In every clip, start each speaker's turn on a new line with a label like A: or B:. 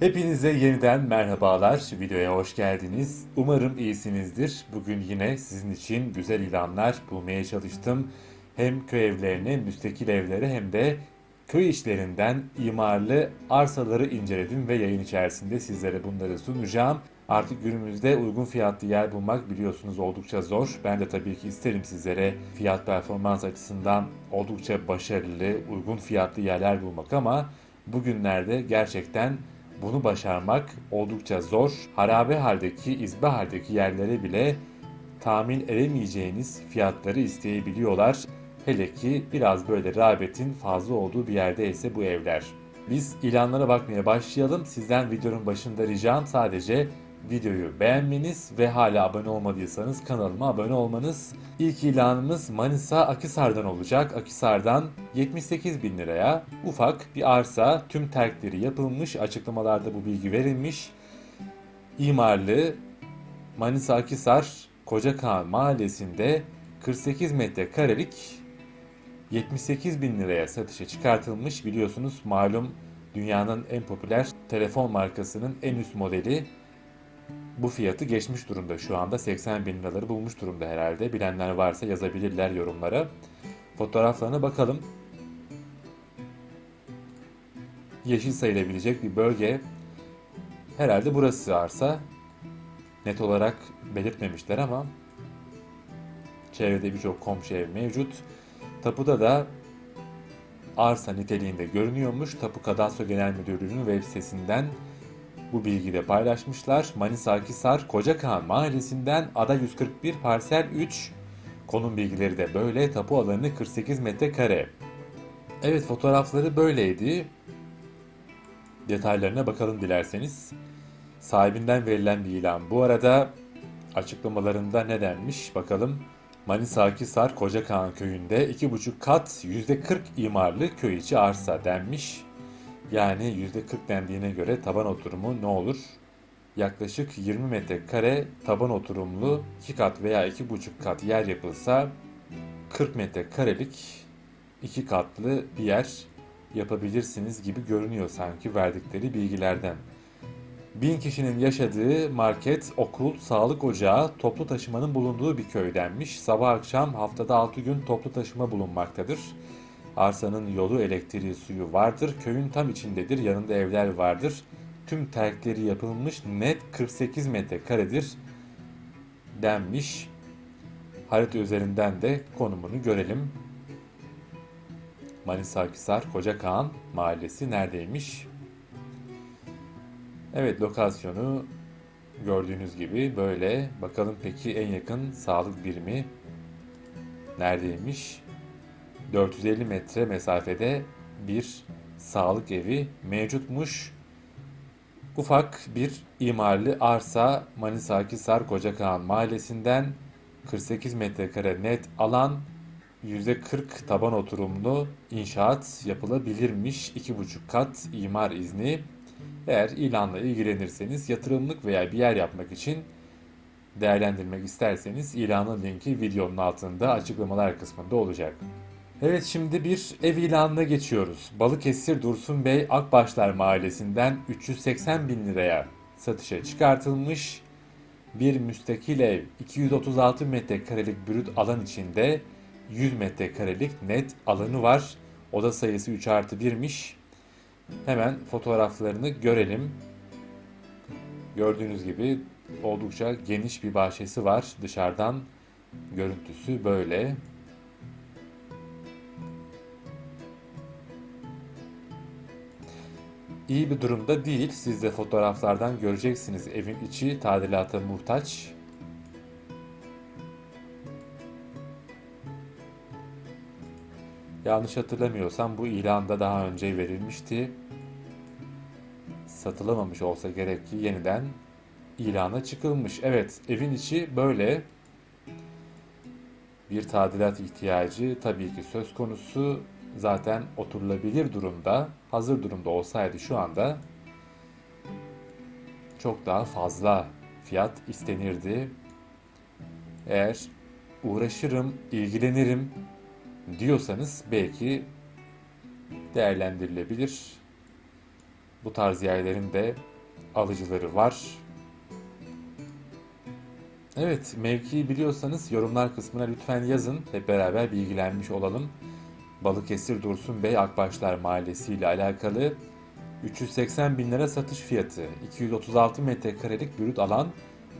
A: Hepinize yeniden merhabalar. Videoya hoş geldiniz. Umarım iyisinizdir. Bugün yine sizin için güzel ilanlar bulmaya çalıştım. Hem köy evlerine, müstakil evlere hem de köy işlerinden imarlı arsaları inceledim ve yayın içerisinde sizlere bunları sunacağım. Artık günümüzde uygun fiyatlı yer bulmak biliyorsunuz oldukça zor. Ben de tabii ki isterim sizlere fiyat performans açısından oldukça başarılı, uygun fiyatlı yerler bulmak ama bugünlerde gerçekten bunu başarmak oldukça zor. Harabe haldeki, izbe haldeki yerlere bile tahmin edemeyeceğiniz fiyatları isteyebiliyorlar. Hele ki biraz böyle rağbetin fazla olduğu bir yerde ise bu evler. Biz ilanlara bakmaya başlayalım. Sizden videonun başında ricam sadece videoyu beğenmeniz ve hala abone olmadıysanız kanalıma abone olmanız. İlk ilanımız Manisa Akisar'dan olacak. Akisar'dan 78 bin liraya ufak bir arsa tüm terkleri yapılmış. Açıklamalarda bu bilgi verilmiş. İmarlı Manisa Akisar Kocakaan mahallesinde 48 metrekarelik 78 bin liraya satışa çıkartılmış. Biliyorsunuz malum dünyanın en popüler telefon markasının en üst modeli bu fiyatı geçmiş durumda şu anda 80 bin liraları bulmuş durumda herhalde. Bilenler varsa yazabilirler yorumlara. Fotoğraflarına bakalım. Yeşil sayılabilecek bir bölge. Herhalde burası arsa. Net olarak belirtmemişler ama çevrede birçok komşu ev mevcut. Tapuda da arsa niteliğinde görünüyormuş. Tapu Kadastro Genel Müdürlüğü'nün web sitesinden bu bilgiyi de paylaşmışlar. Manisa Akhisar Kocakaan Mahallesi'nden Ada 141 Parsel 3 konum bilgileri de böyle. Tapu alanı 48 metrekare. Evet fotoğrafları böyleydi. Detaylarına bakalım dilerseniz. Sahibinden verilen bir ilan. Bu arada açıklamalarında ne denmiş bakalım. Manisa Akhisar Kocakaan köyünde 2,5 kat %40 imarlı köy içi arsa denmiş. Yani %40 dendiğine göre taban oturumu ne olur? Yaklaşık 20 metrekare taban oturumlu 2 kat veya 2,5 kat yer yapılsa 40 metrekarelik 2 katlı bir yer yapabilirsiniz gibi görünüyor sanki verdikleri bilgilerden. Bin kişinin yaşadığı market, okul, sağlık ocağı, toplu taşımanın bulunduğu bir köydenmiş. Sabah akşam haftada 6 gün toplu taşıma bulunmaktadır. Arsanın yolu, elektriği, suyu vardır. Köyün tam içindedir. Yanında evler vardır. Tüm terkleri yapılmış net 48 metrekaredir denmiş. Harita üzerinden de konumunu görelim. Manisa Akhisar Kocakaan Mahallesi neredeymiş? Evet lokasyonu gördüğünüz gibi böyle. Bakalım peki en yakın sağlık birimi neredeymiş? 450 metre mesafede bir sağlık evi mevcutmuş. Ufak bir imarlı arsa Manisa Akhisar Kocakaan mahallesinden 48 metrekare net alan %40 taban oturumlu inşaat yapılabilirmiş. 2,5 kat imar izni. Eğer ilanla ilgilenirseniz yatırımlık veya bir yer yapmak için değerlendirmek isterseniz ilanın linki videonun altında açıklamalar kısmında olacak. Evet şimdi bir ev ilanına geçiyoruz. Balıkesir Dursun Bey Akbaşlar Mahallesi'nden 380 bin liraya satışa çıkartılmış bir müstakil ev 236 metrekarelik brüt alan içinde 100 metrekarelik net alanı var. Oda sayısı 3 artı 1'miş. Hemen fotoğraflarını görelim. Gördüğünüz gibi oldukça geniş bir bahçesi var. Dışarıdan görüntüsü böyle. İyi bir durumda değil. Siz de fotoğraflardan göreceksiniz. Evin içi tadilata muhtaç. Yanlış hatırlamıyorsam bu ilanda daha önce verilmişti. Satılamamış olsa gerek ki yeniden ilana çıkılmış. Evet, evin içi böyle. Bir tadilat ihtiyacı tabii ki söz konusu zaten oturulabilir durumda, hazır durumda olsaydı şu anda çok daha fazla fiyat istenirdi. Eğer uğraşırım, ilgilenirim diyorsanız belki değerlendirilebilir. Bu tarz yerlerin de alıcıları var. Evet, mevkiyi biliyorsanız yorumlar kısmına lütfen yazın. Hep beraber bilgilenmiş olalım. Balıkesir Dursun Bey Akbaşlar Mahallesi ile alakalı 380 bin lira satış fiyatı, 236 metrekarelik brüt alan,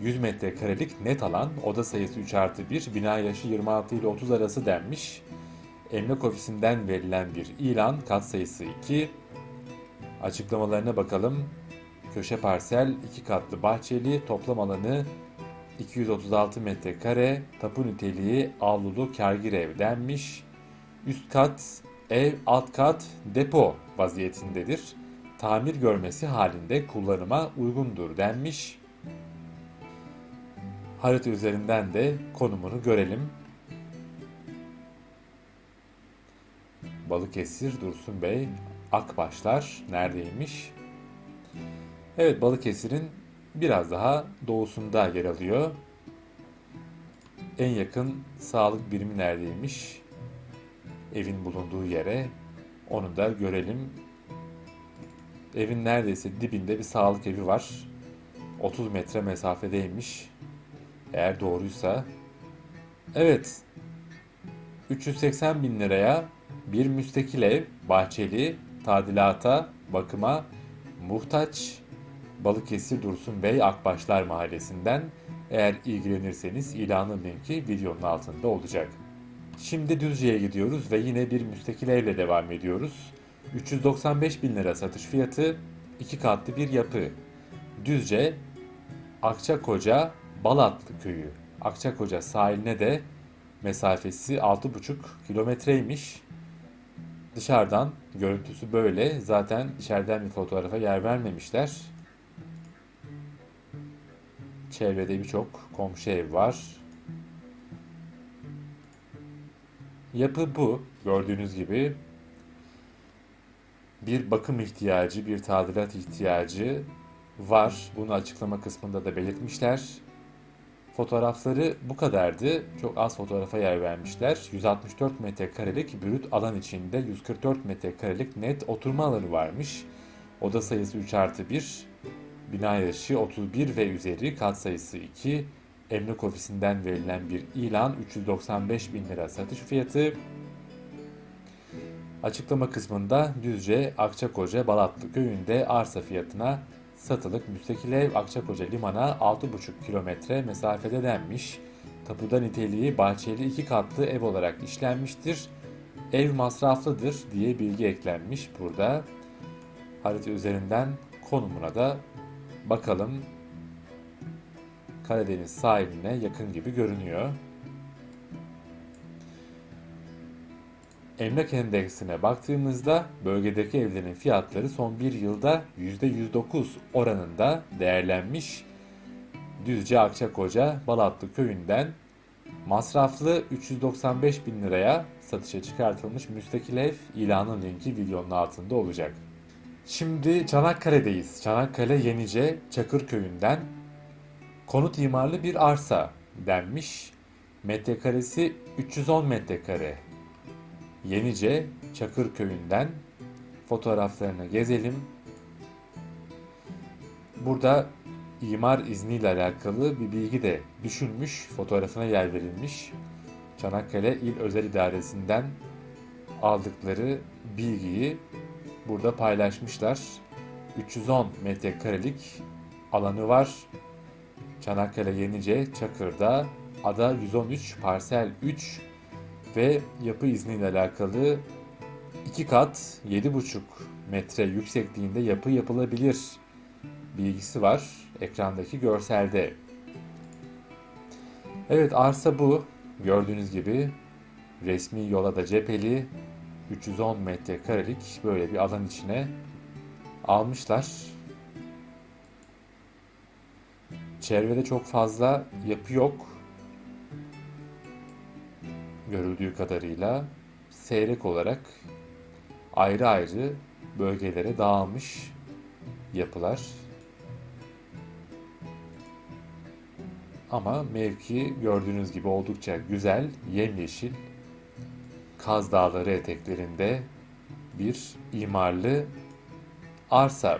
A: 100 metrekarelik net alan, oda sayısı 3 artı 1, bina yaşı 26 ile 30 arası denmiş. Emlak ofisinden verilen bir ilan, kat sayısı 2. Açıklamalarına bakalım. Köşe parsel, 2 katlı bahçeli, toplam alanı 236 metrekare, tapu niteliği avlulu kargir ev denmiş. Üst kat ev, alt kat depo vaziyetindedir. Tamir görmesi halinde kullanıma uygundur denmiş. Harita üzerinden de konumunu görelim. Balıkesir, Dursun Bey, Akbaşlar neredeymiş? Evet Balıkesir'in biraz daha doğusunda yer alıyor. En yakın sağlık birimi neredeymiş? Evin bulunduğu yere. Onu da görelim. Evin neredeyse dibinde bir sağlık evi var. 30 metre mesafedeymiş. Eğer doğruysa. Evet. 380 bin liraya bir müstakil ev, bahçeli, tadilata, bakıma, muhtaç, Balıkesir Dursun Bey Akbaşlar Mahallesi'nden eğer ilgilenirseniz ilanın linki videonun altında olacak. Şimdi Düzce'ye gidiyoruz ve yine bir müstakil evle devam ediyoruz. 395 bin lira satış fiyatı, iki katlı bir yapı. Düzce, Akçakoca, Balatlı köyü. Akçakoca sahiline de mesafesi 6,5 kilometreymiş. Dışarıdan görüntüsü böyle. Zaten içeriden bir fotoğrafa yer vermemişler. Çevrede birçok komşu ev var. Yapı bu. Gördüğünüz gibi bir bakım ihtiyacı, bir tadilat ihtiyacı var. Bunu açıklama kısmında da belirtmişler. Fotoğrafları bu kadardı. Çok az fotoğrafa yer vermişler. 164 metrekarelik brüt alan içinde 144 metrekarelik net oturma alanı varmış. Oda sayısı 3 artı 1. Bina yaşı 31 ve üzeri kat sayısı 2. Emlak ofisinden verilen bir ilan 395 bin lira satış fiyatı. Açıklama kısmında Düzce Akçakoca Balatlı köyünde arsa fiyatına satılık müstakil ev Akçakoca limana 6,5 kilometre mesafede denmiş. Tapuda niteliği bahçeli iki katlı ev olarak işlenmiştir. Ev masraflıdır diye bilgi eklenmiş burada. Harita üzerinden konumuna da bakalım. Karadeniz sahiline yakın gibi görünüyor. Emlak endeksine baktığımızda bölgedeki evlerin fiyatları son bir yılda %109 oranında değerlenmiş. Düzce Akçakoca Balatlı köyünden masraflı 395 bin liraya satışa çıkartılmış müstakil ev ilanın linki videonun altında olacak. Şimdi Çanakkale'deyiz. Çanakkale Yenice Çakır köyünden konut imarlı bir arsa denmiş. Metrekaresi 310 metrekare Yenice Çakır köyünden fotoğraflarını gezelim. Burada imar izniyle alakalı bir bilgi de düşünmüş, fotoğrafına yer verilmiş. Çanakkale İl Özel İdaresi'nden aldıkları bilgiyi burada paylaşmışlar. 310 metrekarelik alanı var. Çanakkale Yenice Çakır'da ada 113 parsel 3 ve yapı izniyle alakalı 2 kat 7,5 metre yüksekliğinde yapı yapılabilir bilgisi var ekrandaki görselde. Evet arsa bu. Gördüğünüz gibi resmi yola da cepheli 310 metrekarelik böyle bir alan içine almışlar. Çevrede çok fazla yapı yok görüldüğü kadarıyla seyrek olarak ayrı ayrı bölgelere dağılmış yapılar. Ama mevki gördüğünüz gibi oldukça güzel, yemyeşil, Kaz Dağları eteklerinde bir imarlı arsa.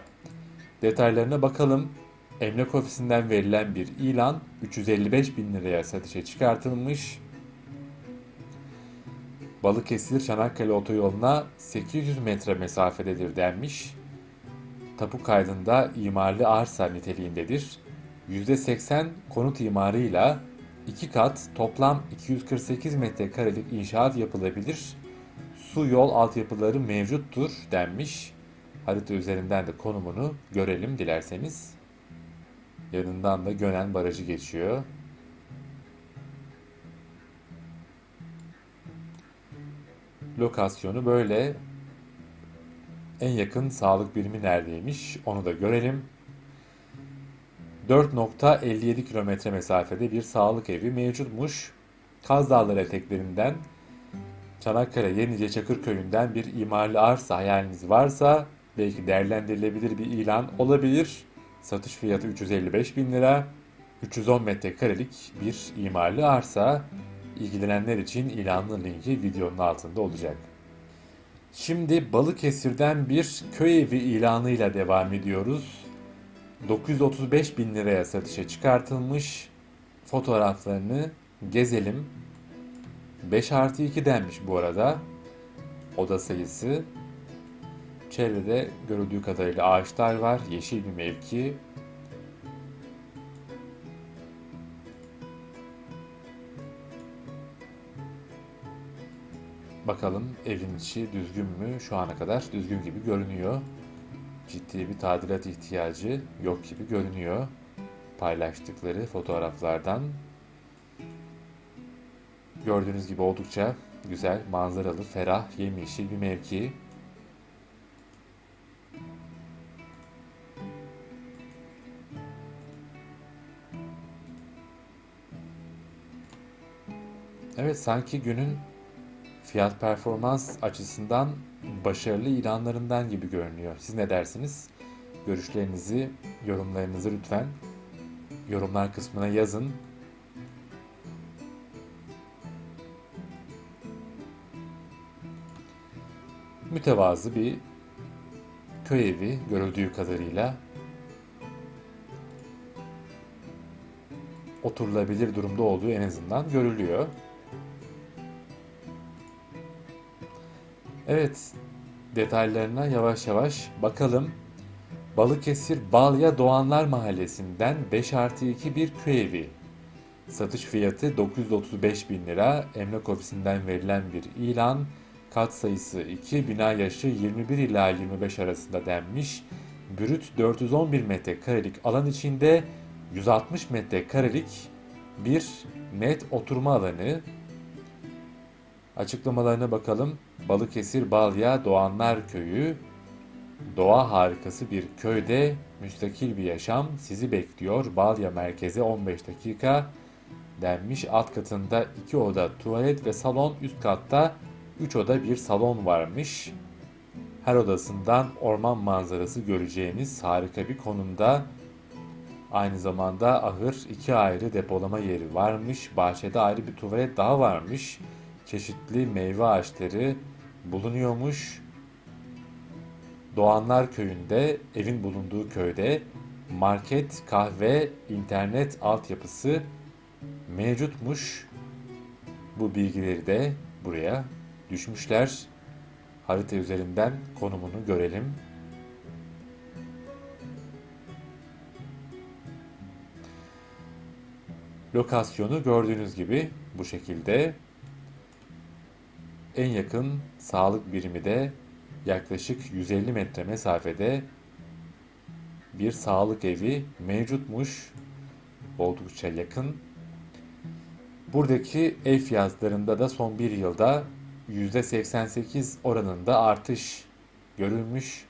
A: detaylarına bakalım. Emlak ofisinden verilen bir ilan 355 bin liraya satışa çıkartılmış. Balıkesir Çanakkale otoyoluna 800 metre mesafededir denmiş. Tapu kaydında imarlı arsa niteliğindedir. %80 konut imarıyla 2 kat toplam 248 metrekarelik inşaat yapılabilir. Su yol altyapıları mevcuttur denmiş. Harita üzerinden de konumunu görelim dilerseniz. Yanından da Gönen Barajı geçiyor. Lokasyonu böyle. En yakın sağlık birimi neredeymiş onu da görelim. 4.57 kilometre mesafede bir sağlık evi mevcutmuş. Kaz Dağları eteklerinden Çanakkale Yenice Çakırköy'ünden bir imarlı arsa hayaliniz varsa belki değerlendirilebilir bir ilan olabilir. Satış fiyatı 355 bin lira. 310 metrekarelik bir imarlı arsa. İlgilenenler için ilanın linki videonun altında olacak. Şimdi Balıkesir'den bir köy evi ilanıyla devam ediyoruz. 935 bin liraya satışa çıkartılmış. Fotoğraflarını gezelim. 5 artı 2 denmiş bu arada. Oda sayısı. Çevrede görüldüğü kadarıyla ağaçlar var. Yeşil bir mevki. Bakalım evin içi düzgün mü? Şu ana kadar düzgün gibi görünüyor. Ciddi bir tadilat ihtiyacı yok gibi görünüyor. Paylaştıkları fotoğraflardan. Gördüğünüz gibi oldukça güzel, manzaralı, ferah, yemyeşil bir mevki. Evet sanki günün fiyat performans açısından başarılı ilanlarından gibi görünüyor. Siz ne dersiniz? Görüşlerinizi, yorumlarınızı lütfen yorumlar kısmına yazın. Mütevazı bir köy evi görüldüğü kadarıyla oturulabilir durumda olduğu en azından görülüyor. Evet, detaylarına yavaş yavaş bakalım. Balıkesir Balya Doğanlar Mahallesi'nden 5 artı 2 bir köy evi. Satış fiyatı 935 bin lira. Emlak ofisinden verilen bir ilan. Kat sayısı 2, bina yaşı 21 ila 25 arasında denmiş. Brüt 411 metrekarelik alan içinde 160 metrekarelik bir net oturma alanı. Açıklamalarına bakalım. Balıkesir Balya Doğanlar Köyü Doğa harikası bir köyde müstakil bir yaşam sizi bekliyor. Balya merkeze 15 dakika denmiş. Alt katında 2 oda tuvalet ve salon, üst katta 3 oda bir salon varmış. Her odasından orman manzarası göreceğiniz harika bir konumda. Aynı zamanda ahır iki ayrı depolama yeri varmış. Bahçede ayrı bir tuvalet daha varmış. Çeşitli meyve ağaçları bulunuyormuş. Doğanlar Köyü'nde, evin bulunduğu köyde market, kahve, internet altyapısı mevcutmuş. Bu bilgileri de buraya düşmüşler. Harita üzerinden konumunu görelim. Lokasyonu gördüğünüz gibi bu şekilde. En yakın sağlık birimi de yaklaşık 150 metre mesafede bir sağlık evi mevcutmuş. Oldukça yakın. Buradaki ev fiyatlarında da son bir yılda %88 oranında artış görülmüş.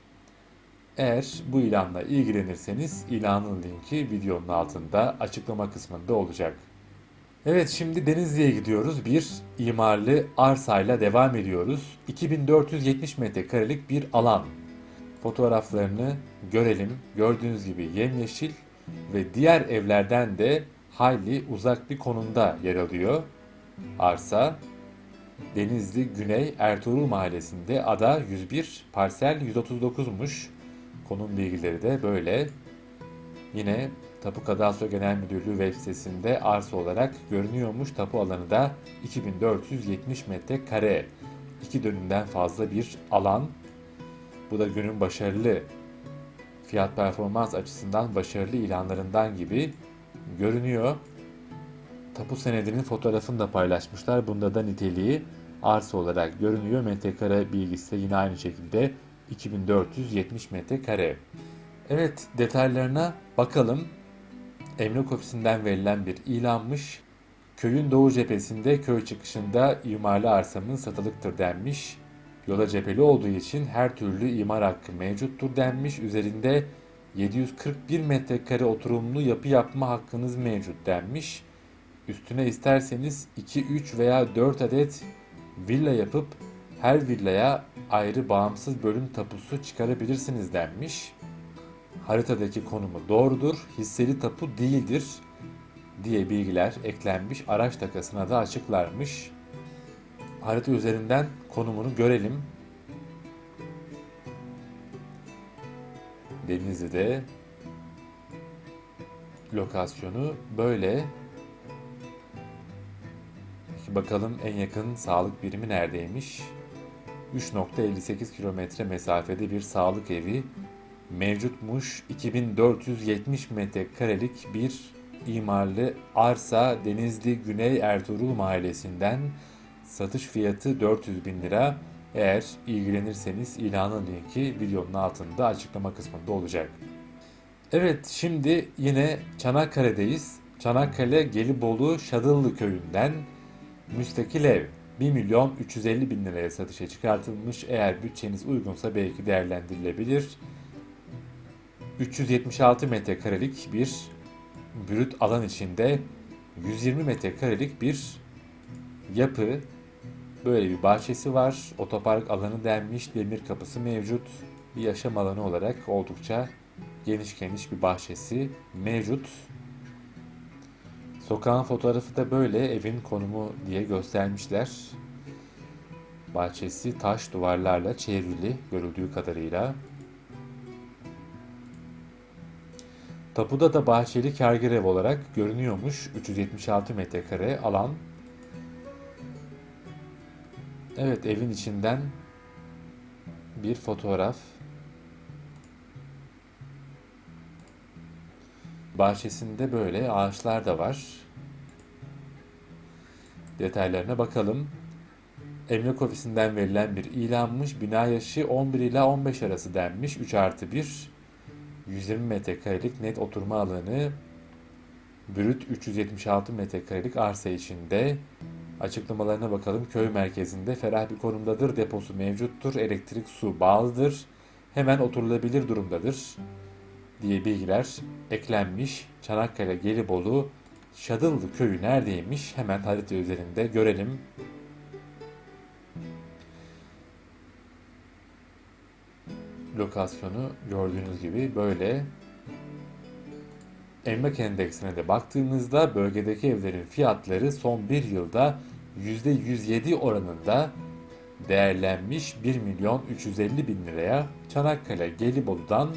A: Eğer bu ilanla ilgilenirseniz ilanın linki videonun altında açıklama kısmında olacak. Evet şimdi Denizli'ye gidiyoruz. Bir imarlı arsayla devam ediyoruz. 2470 metrekarelik bir alan. Fotoğraflarını görelim. Gördüğünüz gibi yemyeşil ve diğer evlerden de hayli uzak bir konumda yer alıyor. Arsa Denizli Güney Ertuğrul Mahallesi'nde ada 101, parsel 139'muş. Konum bilgileri de böyle. Yine Tapu Kadastro Genel Müdürlüğü web sitesinde arsa olarak görünüyormuş. Tapu alanı da 2470 metrekare. İki dönümden fazla bir alan. Bu da günün başarılı fiyat performans açısından başarılı ilanlarından gibi görünüyor. Tapu senedinin fotoğrafını da paylaşmışlar. Bunda da niteliği arsa olarak görünüyor. Metrekare bilgisi de yine aynı şekilde 2470 metrekare. Evet detaylarına bakalım. Emlak ofisinden verilen bir ilanmış. Köyün doğu cephesinde köy çıkışında imarlı arsamın satılıktır denmiş. Yola cepheli olduğu için her türlü imar hakkı mevcuttur denmiş. Üzerinde 741 metrekare oturumlu yapı yapma hakkınız mevcut denmiş. Üstüne isterseniz 2, 3 veya 4 adet villa yapıp her villaya ayrı bağımsız bölüm tapusu çıkarabilirsiniz denmiş. Haritadaki konumu doğrudur, hisseli tapu değildir diye bilgiler eklenmiş. Araç takasına da açıklarmış. Harita üzerinden konumunu görelim. Denizli'de lokasyonu böyle. Peki bakalım en yakın sağlık birimi neredeymiş? 3.58 kilometre mesafede bir sağlık evi mevcutmuş. 2470 metrekarelik bir imarlı arsa Denizli Güney Ertuğrul Mahallesi'nden satış fiyatı 400 bin lira. Eğer ilgilenirseniz ilanın linki videonun altında açıklama kısmında olacak. Evet şimdi yine Çanakkale'deyiz. Çanakkale Gelibolu Şadıllı köyünden müstakil ev 1 milyon 350 bin liraya satışa çıkartılmış. Eğer bütçeniz uygunsa belki değerlendirilebilir. 376 metrekarelik bir brüt alan içinde 120 metrekarelik bir yapı. Böyle bir bahçesi var. Otopark alanı denmiş. Demir kapısı mevcut. Bir yaşam alanı olarak oldukça geniş geniş bir bahçesi mevcut. Sokağın fotoğrafı da böyle evin konumu diye göstermişler. Bahçesi taş duvarlarla çevrili görüldüğü kadarıyla. Tapuda da bahçeli kargir ev olarak görünüyormuş. 376 metrekare alan. Evet evin içinden bir fotoğraf. Bahçesinde böyle ağaçlar da var. Detaylarına bakalım. Emlak ofisinden verilen bir ilanmış. Bina yaşı 11 ila 15 arası denmiş. 3 artı 1. 120 metrekarelik net oturma alanı. Brüt 376 metrekarelik arsa içinde. Açıklamalarına bakalım. Köy merkezinde ferah bir konumdadır. Deposu mevcuttur. Elektrik, su bağlıdır. Hemen oturulabilir durumdadır. Diye bilgiler eklenmiş. Çanakkale, Gelibolu, Şadıllı köyü neredeymiş? Hemen harita üzerinde görelim. Lokasyonu gördüğünüz gibi böyle. Emlak endeksine de baktığımızda bölgedeki evlerin fiyatları son bir yılda %107 oranında değerlenmiş 1 milyon 350 bin liraya Çanakkale Gelibolu'dan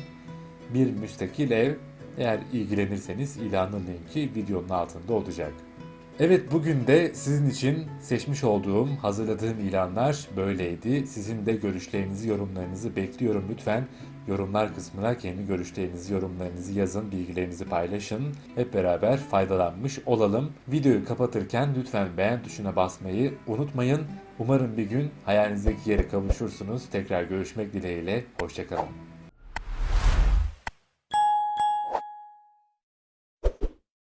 A: bir müstakil ev eğer ilgilenirseniz ilanın linki videonun altında olacak. Evet bugün de sizin için seçmiş olduğum, hazırladığım ilanlar böyleydi. Sizin de görüşlerinizi, yorumlarınızı bekliyorum lütfen. Yorumlar kısmına kendi görüşlerinizi, yorumlarınızı yazın, bilgilerinizi paylaşın. Hep beraber faydalanmış olalım. Videoyu kapatırken lütfen beğen tuşuna basmayı unutmayın. Umarım bir gün hayalinizdeki yere kavuşursunuz. Tekrar görüşmek dileğiyle. Hoşçakalın.